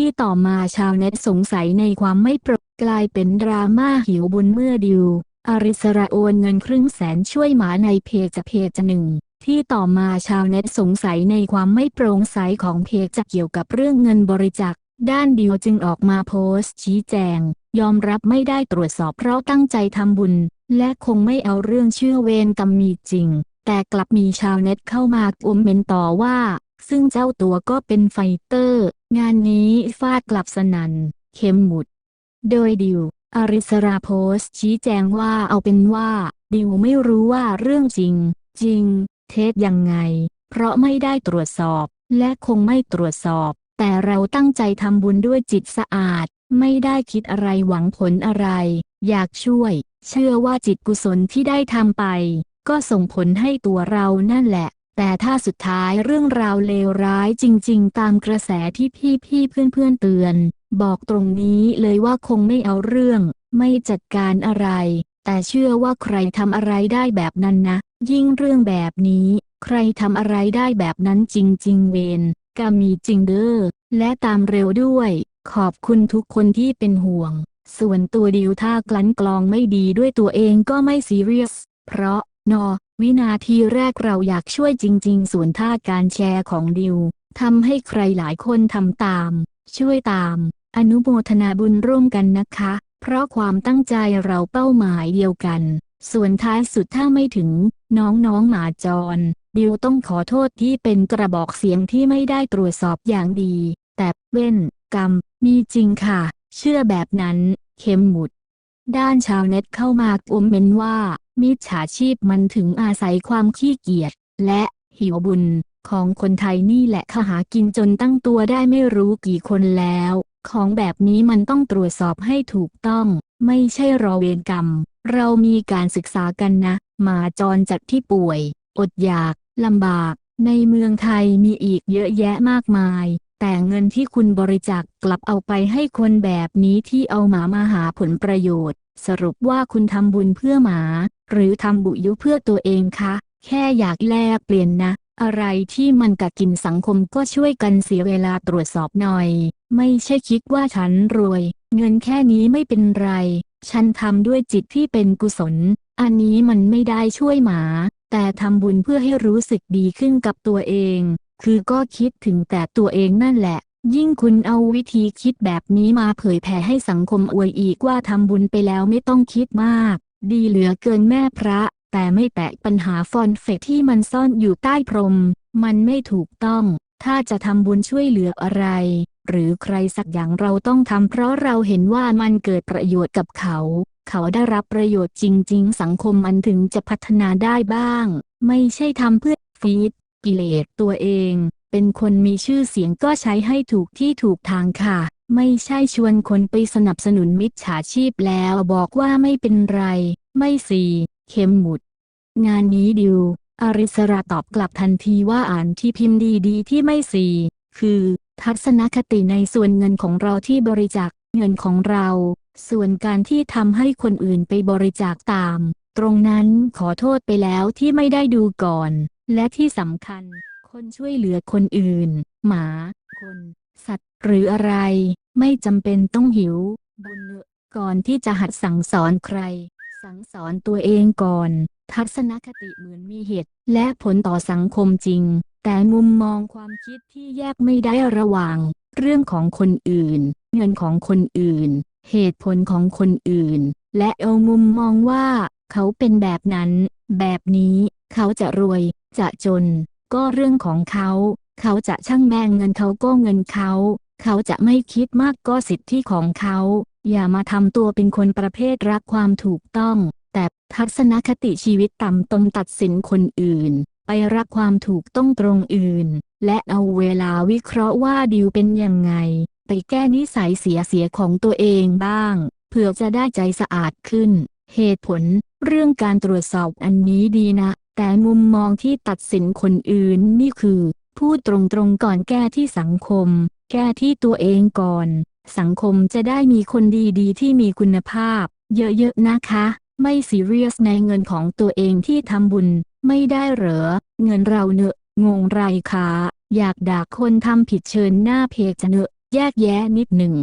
ที่ต่อมาชาวเน็ตสงสัยในความไม่โปรกลายเป็นดราม่าหิวบุญเมื่อดิว อริสราโอนเงินครึ่งแสนช่วยหมาในเพจจะเพจหนึ่งที่ต่อมาชาวเน็ตสงสัยในความไม่โปร่งใสของเพจจะเกี่ยวกับเรื่องเงินบริจาคด้านดิวจึงออกมาโพสต์ชี้แจง ยอมรับไม่ได้ตรวจสอบเพราะตั้งใจทำบุญ และคงไม่เอาเรื่องเชื่อเวรกรรมมีจริง แต่กลับมีชาวเน็ตเข้ามาอมเมนต่อว่า ซึ่งเจ้าตัวก็เป็นไฟเตอร์ งานนี้ฟาดกลับสนัน เข้มหมุด โดยดิวอาริสราโพสชี้แจงว่าเอาเป็นว่า ดิวไม่รู้ว่าเรื่องจริง จริง เท็จยังไง เพราะไม่ได้ตรวจสอบ และคงไม่ตรวจสอบ แต่เราตั้งใจทำบุญด้วยจิตสะอาด ไม่ได้คิดอะไรหวังผลอะไร อยากช่วย เชื่อว่าจิตกุศลที่ได้ทำไป ก็ส่งผลให้ตัวเรานั่นแหละ แต่ถ้าสุดท้ายเรื่องราวเลวร้ายจริง ๆ ตามกระแสที่พี่ๆเพื่อนๆเตือน บอกตรงนี้เลยว่าคงไม่เอาเรื่อง ไม่จัดการอะไร แต่เชื่อว่าใครทำอะไรได้แบบนั้นนะ ยิ่งเรื่องแบบนี้ ใครทำอะไรได้แบบนั้นจริง ๆ เวนกามีจริงเด้อและตามเร็วด้วย ขอบคุณทุกคนที่เป็นห่วง ส่วนตัวดิวถ้ากลั้นกลองไม่ดีด้วยตัวเองก็ไม่ซีเรียส เพราะนอ วินาทีแรกเราอยากช่วยจริง ๆ ส่วนท่าการแชร์ของดิวทำให้ใครหลายคนทำตาม ช่วยตาม อนุโมทนาบุญร่วมกันนะคะ เพราะความตั้งใจเราเป้าหมายเดียวกัน ส่วนท้ายสุดถ้าไม่ถึง น้องๆหมาจร ดิวต้องขอโทษที่เป็นกระบอกเสียงที่ไม่ได้ตรวจสอบอย่างดี แต่เว้น กรรม มีจริงค่ะ เชื่อแบบนั้น เข้มหมุด ด้านชาวเน็ตเข้ามาอมเมนว่า มิจฉาชีพมันถึงอาศัยความขี้เกียจ และหิวบุญของคนไทยนี่แหละขหากินจนตั้งตัวได้ไม่รู้กี่คนแล้ว ของแบบนี้มันต้องตรวจสอบให้ถูกต้อง ไม่ใช่รอเวรกรรม เรามีการศึกษากันนะ หมาจรจัดที่ป่วย อดอยากลำบาก ในเมืองไทยมีอีกเยอะแยะมากมาย แต่เงินที่คุณบริจาคกกลับเอาไปให้คนแบบนี้ที่เอาหมามาหาผลประโยชน์ สรุปว่าคุณทำบุญเพื่อหมา หรือทำบุยุเพื่อตัวเองคะ แค่อยากแลกเปลี่ยนนะ อะไรที่มันกะกินสังคมก็ช่วยกันเสียเวลาตรวจสอบหน่อย ไม่ใช่คิดว่าฉันรวย เงินแค่นี้ไม่เป็นไร ฉันทำด้วยจิตที่เป็นกุศล อันนี้มันไม่ได้ช่วยหมา แต่ทำบุญเพื่อให้รู้สึกดีขึ้นกับตัวเอง คือก็คิดถึงแต่ตัวเองนั่นแหละ ยิ่งคุณเอาวิธีคิดแบบนี้มาเผยแผ่ให้สังคมอวยอีกว่าทำบุญไปแล้วไม่ต้องคิดมาก ดีเหลือเกินแม่พระ แต่ไม่แตะปัญหาฟอนเฟกที่มันซ่อนอยู่ใต้พรม มันไม่ถูกต้อง ถ้าจะทำบุญช่วยเหลืออะไร หรือใครสักอย่างเราต้องทำเพราะเราเห็นว่ามันเกิดประโยชน์กับเขา เขาได้รับประโยชน์จริง ๆ สังคมมันถึงจะพัฒนาได้บ้าง ไม่ใช่ทำเพื่อฟีดกิเลสตัวเอง เป็นคนมีชื่อเสียงก็ใช้ให้ถูกที่ถูกทางค่ะ ไม่ใช่ชวนคนไปสนับสนุนมิจฉาชีพแล้วบอกว่าไม่เป็นไร ไม่สีเข้มหมุด งานนี้ดิว อริสราตอบกลับทันทีว่าอ่านที่พิมพ์ดีๆที่ไม่สีคือ ทัศนคติในส่วนเงินของเราที่บริจาคเงินของเรา ส่วนการที่ทำให้คนอื่นไปบริจาคตาม ตรงนั้นขอโทษไปแล้วที่ไม่ได้ดูก่อน และที่สำคัญ คนช่วยเหลือคนอื่น หมา คน สัตว์ หรืออะไร ไม่จำเป็นต้องหิว บุญเนอะก่อนที่จะหัดสั่งสอนใคร สั่งสอนตัวเองก่อน ทัศนคติเหมือนมีเหตุ และผลต่อสังคมจริง แต่มุมมองความคิดที่แยกไม่ได้ระหว่าง เรื่องของคนอื่น เงินของคนอื่น เหตุผลของคนอื่น และเอามุมมองว่า เขาเป็นแบบนั้น แบบนี้ เขาจะรวย จะจน ก็เรื่องของเขา เขาจะช่างแบ่งเงินเขาก็เงินเขา เขาจะไม่คิดมากก็สิทธิของเขา อย่ามาทำตัวเป็นคนประเภทรักความถูกต้อง แต่ทัศนคติชีวิตต่ำตรงตัดสินคนอื่น ไปรักความถูกต้องตรงอื่น และเอาเวลาวิเคราะห์ว่าดิวเป็นยังไง ไปแก้นิสัยเสียเสียของตัวเองบ้าง เพื่อจะได้ใจสะอาดขึ้น เหตุผล เรื่องการตรวจสอบอันนี้ดีนะ แต่มุมมองที่ตัดสินคนอื่นนี่คือ พูดตรงๆก่อนแก้ที่สังคม แก้ที่ตัวเองก่อน สังคมจะได้มีคนดีๆ ที่มีคุณภาพ เยอะๆนะคะ ไม่ซีเรียสในเงินของตัวเองที่ทำบุญ ไม่ได้เหรอ เงินเราเนอะงงไรคะอยากด่าคนทำผิดเชิญหน้าเพจจะเนอะ แยกแยะนิดหนึ่ง